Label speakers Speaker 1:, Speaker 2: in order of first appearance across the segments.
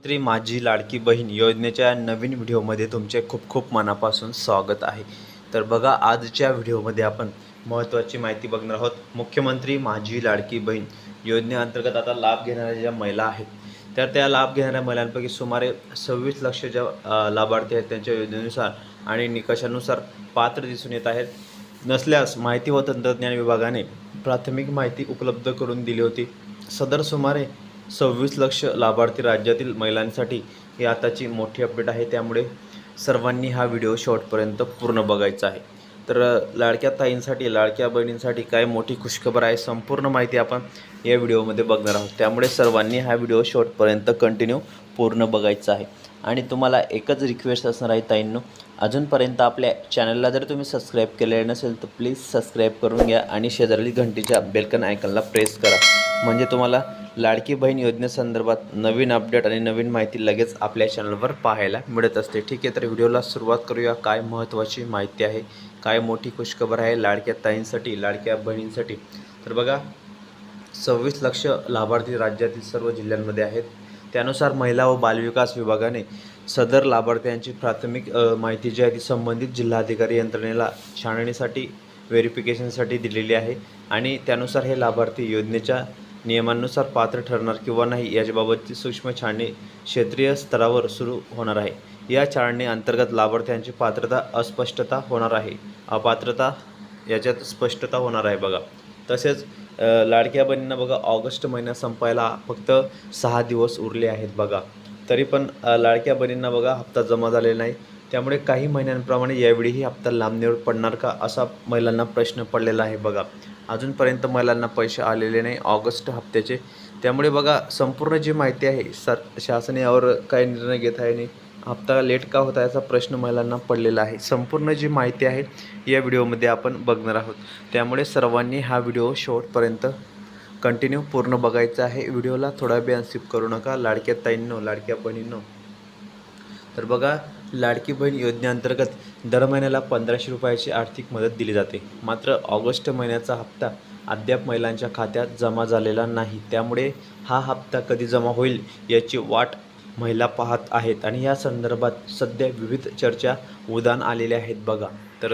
Speaker 1: मंत्री माझी लाडकी बहीण योजनेच्या नवीन व्हिडिओमध्ये तुमचे खूप खूप मनापासून स्वागत आहे. तर बघा आजच्या व्हिडिओमध्ये आपण महत्त्वाची माहिती बघणार आहोत. मुख्यमंत्री माझी लाडकी बहीण योजनेअंतर्गत आता लाभ घेणाऱ्या ज्या महिला आहेत तर त्या लाभ घेणाऱ्या महिलांपैकी सुमारे सव्वीस लक्ष ज्या लाभार्थी आहेत त्यांच्या योजनेनुसार आणि निकषानुसार पात्र दिसून येत आहेत. नसल्यास माहिती व तंत्रज्ञान विभागाने प्राथमिक माहिती उपलब्ध करून दिली होती. सदर सुमारे सव्वीस लक्ष लाभार्थी राज्यातील महिलांसाठी ही आताची मोठी अपडेट आहे. त्यामुळे सर्वांनी हा व्हिडिओ शॉर्टपर्यंत पूर्ण बघायचा आहे. तर लाडक्या ताईंसाठी लाडक्या बहिणींसाठी काय मोठी खुशखबर आहे संपूर्ण माहिती आपण या व्हिडिओमध्ये बघणार आहोत. त्यामुळे सर्वांनी हा व्हिडिओ शॉर्टपर्यंत कंटिन्यू पूर्ण बघायचा आहे. आणि तुम्हाला एकच रिक्वेस्ट असणार आहे ताईंनो. अजूनपर्यंत आपल्या चॅनलला जर तुम्ही सबस्क्राईब केलेलं नसेल तर प्लीज सबस्क्राईब करून घ्या आणि शेजारील घंटीच्या बेलकन आयकनला प्रेस करा. म्हणजे तुम्हाला लाडकी बहीण योजनेसंदर्भात नवीन अपडेट आणि नवीन माहिती लगेच आपल्या चॅनलवर पाहायला मिळत असते. ठीक आहे तर व्हिडिओला सुरुवात करूया. काय महत्त्वाची माहिती आहे? काय मोठी खुशखबर आहे लाडक्या ताईंसाठी लाडक्या बहिणींसाठी? तर बघा सव्वीस लक्ष लाभार्थी राज्यातील सर्व जिल्ह्यांमध्ये आहेत. त्यानुसार महिला व बालविकास विभागाने सदर लाभार्थ्यांची प्राथमिक माहिती जी आहे ती संबंधित जिल्हाधिकारी यंत्रणेला छाननीसाठी व्हेरिफिकेशनसाठी दिलेली आहे आणि त्यानुसार हे लाभार्थी योजनेच्या नियमांनुसार पात्र ठरणार किंवा नाही याच्याबाबतची सूक्ष्म छाननी क्षेत्रीय स्तरावर सुरू होणार आहे. या छाननी अंतर्गत लाभार्थ्यांची पात्रता अस्पष्टता होणार आहे. अपात्रता याच्यात स्पष्टता होणार आहे बघा. तसेच लाडक्या बहिणींना बघा ऑगस्ट महिना संपायला फक्त सहा दिवस उरले आहेत बघा. तरी पण लाडक्या बहिणींना बघा हप्ता जमा झालेला नाही. त्यामुळे काही महिन्यांप्रमाणे यावेळीही हप्ता लांबणीवर पडणार का असा महिलांना प्रश्न पडलेला आहे बघा. अजूनपर्यंत महिलांना पैसे आलेले नाही ऑगस्ट हप्त्याचे. त्यामुळे बघा संपूर्ण जी माहिती आहे सर शासन यावर काय निर्णय घेत आहे आणि हप्ता लेट का होता याचा प्रश्न महिलांना पडलेला आहे. संपूर्ण जी माहिती आहे या व्हिडिओमध्ये आपण बघणार आहोत. त्यामुळे सर्वांनी हा व्हिडिओ शेवटपर्यंत कंटिन्यू पूर्ण बघायचा आहे. व्हिडिओला थोडा वेळ अनसिप करू नका. लाडक्या ताईंनो लाडक्या बहिणींनो. तर बघा लाडकी बहीण योजनेअंतर्गत दर महिन्याला पंधराशे रुपयाची आर्थिक मदत दिली जाते. मात्र ऑगस्ट महिन्याचा हप्ता अद्याप महिलांच्या खात्यात जमा झालेला नाही. त्यामुळे हा हप्ता कधी जमा होईल याची वाट महिला पाहत आहेत आणि या संदर्भात सध्या विविध चर्चा उदान आलेल्या आहेत. बघा तर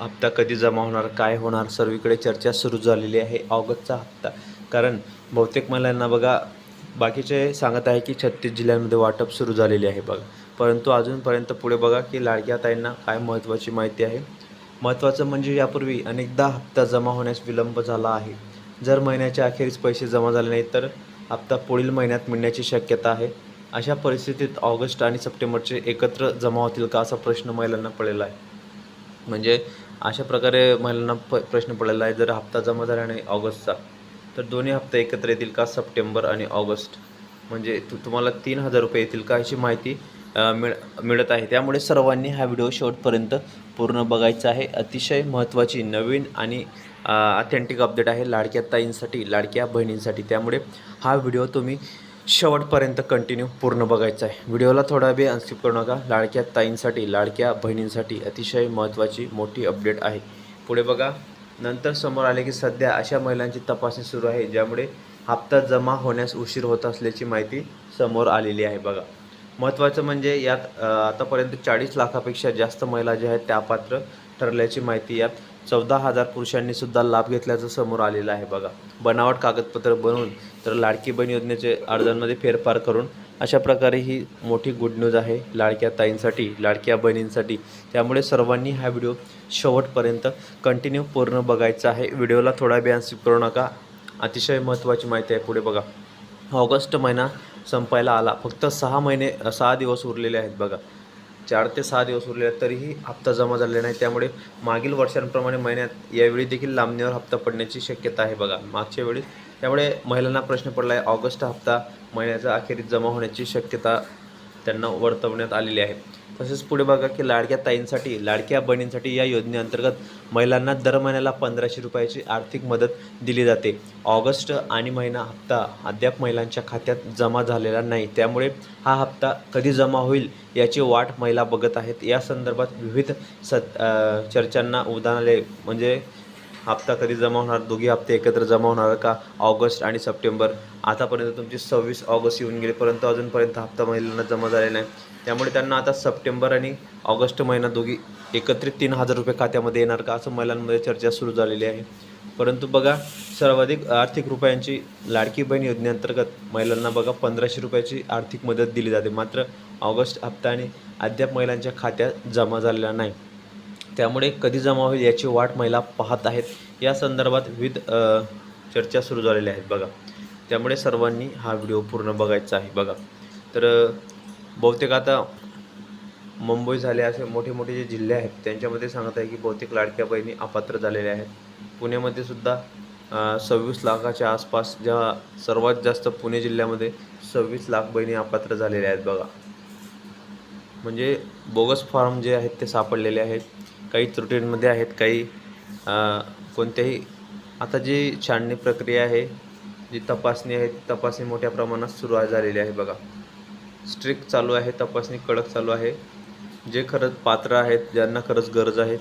Speaker 1: हप्ता कधी जमा होणार काय होणार सर्वीकडे चर्चा सुरू झालेली आहे ऑगस्टचा हप्ता. कारण बहुतेक महिलांना बघा बाकीचे सांगत आहे की छत्तीस जिल्ह्यांमध्ये वाटप सुरू झालेले आहे बघा. परंतु अजूनपर्यंत पुढे बघा की लाडक्या ताईंना काय महत्त्वाची माहिती आहे. महत्त्वाचं म्हणजे यापूर्वी अनेकदा हप्ता जमा होण्यास विलंब झाला आहे. जर महिन्याच्या अखेरीस पैसे जमा झाले नाहीत तर हप्ता पुढील महिन्यात मिळण्याची शक्यता आहे. अशा परिस्थितीत ऑगस्ट आणि सप्टेंबरचे एकत्र जमा होतील का असा प्रश्न महिलांना पडलेला आहे. म्हणजे अशा प्रकारे महिलांना प प्रश्न पडलेला आहे. जर हप्ता जमा झाला नाही ऑगस्टचा तर दोन्ही हप्ते एकत्र येतील का सप्टेंबर आणि ऑगस्ट? म्हणजे तु तुम्हाला तीन हजार रुपये येतील का अशी माहिती मिळ मिळत आहे. त्यामुळे सर्वांनी हा व्हिडिओ शेवटपर्यंत पूर्ण बघायचा आहे. अतिशय महत्त्वाची नवीन आणि अथेंटिक अपडेट आहे लाडक्या ताईंसाठी लाडक्या बहिणींसाठी. त्यामुळे हा व्हिडिओ तुम्ही शेवटपर्यंत कंटिन्यू पूर्ण बघायचा आहे. व्हिडिओला थोडा वेळ अनस्किप करू नका. लाडक्या ताईंसाठी लाडक्या बहिणींसाठी अतिशय महत्त्वाची मोठी अपडेट आहे. पुढे बघा. नंतर समोर आले की सध्या अशा महिलांची तपासणी सुरू आहे ज्यामुळे हप्ता जमा होण्यास उशीर होत असल्याची माहिती समोर आलेली आहे. बघा. महत्त्वाचं म्हणजे यात आतापर्यंत चाळीस लाखापेक्षा जास्त महिला ज्या आहेत त्या पात्र ठरल्याची माहिती यात. चौदा हजार पुरुषांनी सुद्धा लाभ घेतल्याचं समोर आलेलं आहे बघा. बनावट कागदपत्र बनवून तर लाडकी बहीण योजनेचे अर्जांमध्ये फेरफार करून अशा प्रकारे ही मोठी गुड न्यूज आहे लाडक्या ताईंसाठी लाडक्या बहिणींसाठी. त्यामुळे सर्वांनी हा व्हिडिओ शेवटपर्यंत कंटिन्यू पूर्ण बघायचा आहे. व्हिडिओला थोडा वेळ स्वीकारू नका. अतिशय महत्त्वाची माहिती आहे पुढे बघा. ऑगस्ट महिना संपायला आला. फक्त सहा महिने सहा दिवस उरलेले आहेत बघा. चार ते सहा दिवस उरलेले आहेत तरीही हप्ता जमा झालेला नाही. त्यामुळे मागील वर्षांप्रमाणे महिन्यात यावेळी देखील लांबणीवर हप्ता पडण्याची शक्यता आहे बघा. मागच्या वेळी त्यामुळे महिलांना प्रश्न पडला आहे ऑगस्ट हप्ता महिन्याचा अखेरीत जमा होण्याची शक्यता त्यांना वर्तवण्यात आलेली आहे. तसेच पुढे बघा की लाडक्या ताईंसाठी लाडक्या बहिणींसाठी या योजनेअंतर्गत महिलांना दर महिन्याला पंधराशे रुपयाची आर्थिक मदत दिली जाते. ऑगस्ट आणि महिना हप्ता अद्याप महिलांच्या खात्यात जमा झालेला नाही. त्यामुळे हा हप्ता कधी जमा होईल याची वाट महिला बघत आहेत. या संदर्भात विविध सत चर्चांना उदाहरण म्हणजे हप्ता कधी जमा होणार? दोघी हप्ते एकत्र जमा होणार का? ऑगस्ट आणि सप्टेंबर. आतापर्यंत तुमची सव्वीस ऑगस्ट येऊन गेले परंतु अजूनपर्यंत हप्ता महिलांना जमा झालेला नाही. त्यामुळे त्यांना आता सप्टेंबर आणि ऑगस्ट महिना दोघी एकत्रित तीन हजार रुपये खात्यामध्ये येणार का? असं महिलांमध्ये चर्चा सुरू झालेली आहे. परंतु बघा सर्वाधिक आर्थिक रुपयांची लाडकी बहीण योजनेअंतर्गत महिलांना बघा पंधराशे रुपयाची आर्थिक मदत दिली जाते. मात्र ऑगस्ट हप्ता आणि अद्याप महिलांच्या खात्यात जमा झालेला नाही. त्यामुळे कधी जमा होईल याची वाट महिला पाहत आहेत. या संदर्भात विविध चर्चा सुरू झालेल्या आहेत बघा. त्यामुळे सर्वांनी हा व्हिडिओ पूर्ण बघायचा आहे बघा. तर बहुतेक आता मुंबई झाले असे मोठे मोठे जे जिल्हे आहेत त्यांच्यामध्ये सांगत आहे की बहुतेक लाडक्या बहिणी अपात्र झालेल्या आहेत. पुण्यामध्ये सुद्धा सव्वीस लाखाच्या आसपास ज्या सर्वात जास्त पुणे जिल्ह्यामध्ये सव्वीस लाख बहिणी अपात्र झालेल्या आहेत बघा. म्हणजे बोगस फॉर्म जे आहेत ते सापडलेले आहेत. काही त्रुटींमध्ये आहेत काही कोणत्याही आता जी छाननी प्रक्रिया आहे जी तपासणी आहे ती तपासणी मोठ्या प्रमाणात सुरू झालेली आहे बघा. स्ट्रिक्ट चालू आहे तपासणी कडक चालू आहे. जे खरंच पात्र आहेत ज्यांना खरंच गरज आहे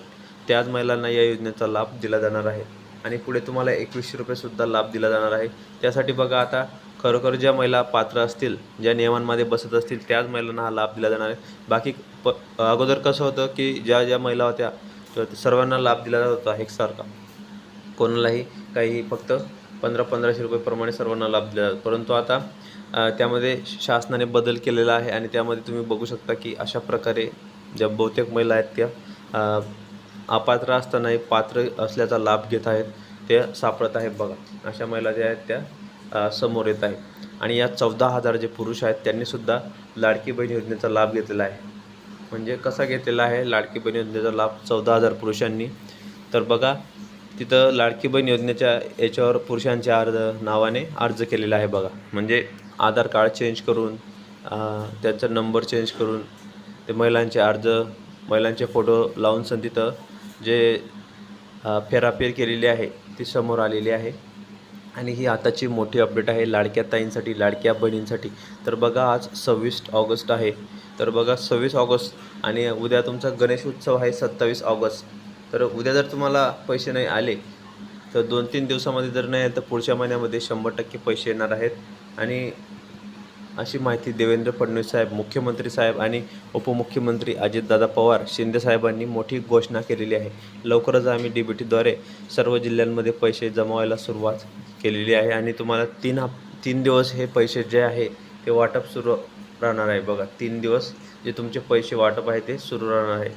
Speaker 1: त्याच महिलांना या योजनेचा लाभ दिला जाणार आहे. आणि पुढे तुम्हाला एकवीसशे रुपयेसुद्धा लाभ दिला जाणार आहे. त्यासाठी बघा आता खरोखर ज्या महिला पात्र असतील ज्या नियमांमध्ये बसत असतील त्याच महिलांना हा लाभ दिला जाणार आहे. बाकी प अगोदर कसं होतं की ज्या ज्या महिला होत्या तर सर्वांना लाभ दिला जात होता एकसारखा. कोणालाही काही फक्त पंधरा पंधराशे रुपयेप्रमाणे सर्वांना लाभ दिला जातो. परंतु आता त्यामध्ये शासनाने बदल केलेला आहे आणि त्यामध्ये तुम्ही बघू शकता की अशा प्रकारे ज्या बहुतेक महिला आहेत त्या अपात्र असतानाही पात्र असल्याचा लाभ घेत आहेत ते सापडत आहेत बघा. अशा महिला ज्या आहेत त्या समोर येत आहे. आणि या चौदा हजार जे पुरुष आहेत त्यांनीसुद्धा लाडकी बहीण योजनेचा लाभ घेतलेला आहे. म्हणजे कसा घेतलेला आहे? लाडकी बहीण योजनेचा लाभ चौदा हजार पुरुषांनी. तर बघा तिथं लाडकी बहीण योजनेच्या याच्यावर पुरुषांच्या अर्ज नावाने अर्ज केलेला आहे बघा. म्हणजे आधार कार्ड चेंज करून त्याचा नंबर चेंज करून ते महिलांचे अर्ज महिलांचे फोटो लावून सन तिथं जे फेराफेर केलेली आहे ती समोर आलेली आहे. आणि ही आताची मोठी अपडेट आहे लाडक्या ताईंसाठी लाडक्या बहिणींसाठी. तर बघा आज सव्वीस ऑगस्ट आहे. तर बघा सव्वीस ऑगस्ट आणि उद्या तुमचा गणेश उत्सव आहे सत्तावीस ऑगस्ट. तर उद्या जर तुम्हाला पैसे नाही आले तर दोन तीन दिवसामध्ये जर नाही तर पुढच्या महिन्यामध्ये शंभर टक्के पैसे येणार आहेत. आणि अशी माहिती देवेंद्र फडणवीस साहेब मुख्यमंत्री साहेब आणि उपमुख्यमंत्री अजितदादा पवार शिंदे साहेबांनी मोठी घोषणा केलेली आहे. लवकरच आम्ही डी बी टीद्वारे सर्व जिल्ह्यांमध्ये पैसे जमवायला सुरुवात केलेली आहे आणि तुम्हाला तीन हप तीन दिवस हे पैसे जे आहे ते वाटप सुरू राहणार आहे. बघा तीन दिवस जे तुमचे पैसे वाटप आहे ते सुरू राहणार आहे.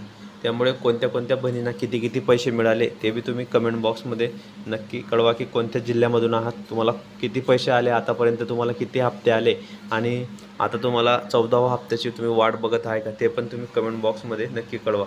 Speaker 1: त्यामुळे कोणत्या कोणत्या बहिणींना किती किती पैसे मिळाले ते बी तुम्ही कमेंट बॉक्समध्ये नक्की कळवा की कोणत्या जिल्ह्यामधून आहात तुम्हाला किती पैसे आले आतापर्यंत तुम्हाला किती हप्ते आले आणि आता तुम्हाला चौदावा हप्त्याची तुम्ही वाट बघत आहे का ते पण तुम्ही कमेंट बॉक्समध्ये नक्की कळवा.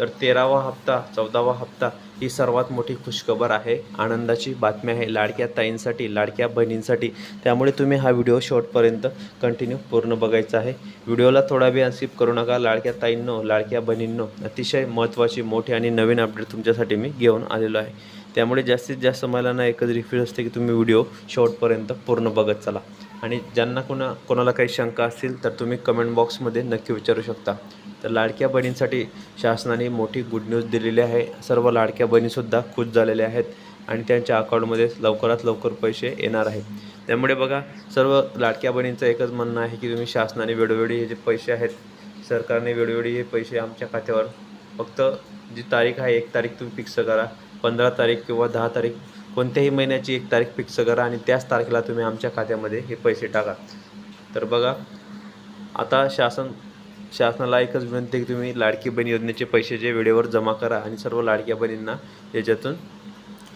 Speaker 1: तर तेरावा हप्ता चौदावा हप्ता ही सर्वात मोठी खुशखबर आहे. आनंदाची बातमी आहे लाडक्या ताईंसाठी लाडक्या बहिणींसाठी. त्यामुळे तुम्ही हा व्हिडिओ शेवटपर्यंत कंटिन्यू पूर्ण बघायचा आहे. व्हिडिओला थोडा वेळ स्किप करू नका. लाडक्या ताईंनो लाडक्या बहिणींनो अतिशय महत्त्वाची मोठी आणि नवीन अपडेट तुमच्यासाठी मी घेऊन आलेलो आहे. त्यामुळे जास्तीत जास्त मला ना एकच रिक्वेस्ट असते की तुम्ही व्हिडिओ शेवटपर्यंत पूर्ण बघत चला. आणि ज्यांना कोणा कोणाला काही शंका असतील तर तुम्ही कमेंट बॉक्समध्ये नक्की विचारू शकता. तर लाडक्या बहिणींसाठी शासनाने मोठी गुड न्यूज दिलेली आहे. सर्व लाडक्या बहिणीसुद्धा खुश झालेल्या आहेत आणि त्यांच्या अकाउंटमध्ये लवकरात लवकर पैसे येणार आहे त्यामुळे बघा सर्व लाडक्या बहिणींचं एकच म्हणणं आहे की तुम्ही शासनाने वेळोवेळी हे जे पैसे आहेत सरकारने वेळोवेळी हे पैसे आमच्या खात्यावर फक्त जी तारीख आहे एक तारीख तुम्ही फिक्स करा. पंधरा तारीख किंवा दहा तारीख कोणत्याही महिन्याची एक तारीख फिक्स करा आणि त्याच तारखेला तुम्ही आमच्या खात्यामध्ये हे पैसे टाका. तर बघा आता शासन शासनाला एकच विनंती आहे की तुम्ही लाडकी बहीण योजनेचे पैसे जे वेळेवर जमा करा आणि सर्व लाडक्या बहिणींना याच्यातून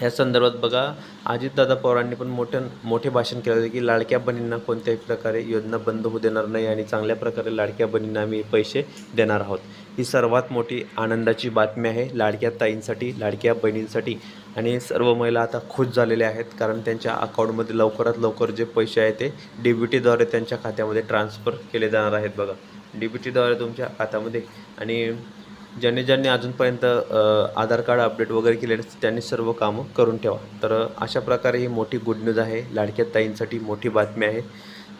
Speaker 1: या संदर्भात बघा अजितदादा पवारांनी पण मोठं मोठे भाषण केलं होते की लाडक्या बहिणींना कोणत्याही प्रकारे योजना बंद होऊ देणार नाही आणि चांगल्या प्रकारे लाडक्या बहिणींना आम्ही पैसे देणार आहोत. ही सर्वात मोठी आनंदाची बातमी आहे लाडक्या ताईंसाठी लाडक्या बहिणींसाठी आणि सर्व महिला आता खुश झालेल्या आहेत कारण त्यांच्या अकाउंटमध्ये लवकरात लवकर जे पैसे आहेत ते डी त्यांच्या खात्यामध्ये ट्रान्सफर केले जाणार आहेत बघा. डी बी टीद्वारे तुमच्या खात्यामध्ये आणि ज्यांनी ज्यांनी अजूनपर्यंत आधार कार्ड अपडेट वगैरे केले नसते त्यांनी सर्व कामं करून ठेवा. तर अशा प्रकारे ही मोठी गुड न्यूज आहे. लाडक्या ताईंसाठी मोठी बातमी आहे.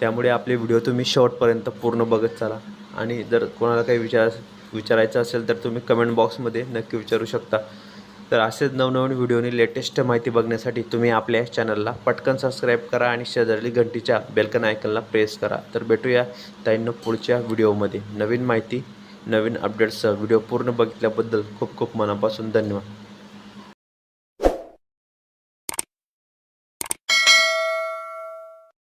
Speaker 1: त्यामुळे आपले व्हिडिओ तुम्ही शॉर्टपर्यंत पूर्ण बघत चाला. आणि जर कोणाला काही विचार विचारायचं असेल तर तुम्ही कमेंट बॉक्समध्ये नक्की विचारू शकता. तर असेच नवनवीन व्हिडिओनी लेटेस्ट माहिती बघण्यासाठी तुम्ही आपल्या चॅनलला पटकन सबस्क्राईब करा आणि शेजारी घंटीच्या बेलकन आयकनला प्रेस करा. तर भेटूया ताईंनो पुढच्या व्हिडिओमध्ये. नवीन माहिती नवीन अपडेट्ससह व्हिडिओ पूर्ण बघितल्याबद्दल खूप खूप मनापासून धन्यवाद.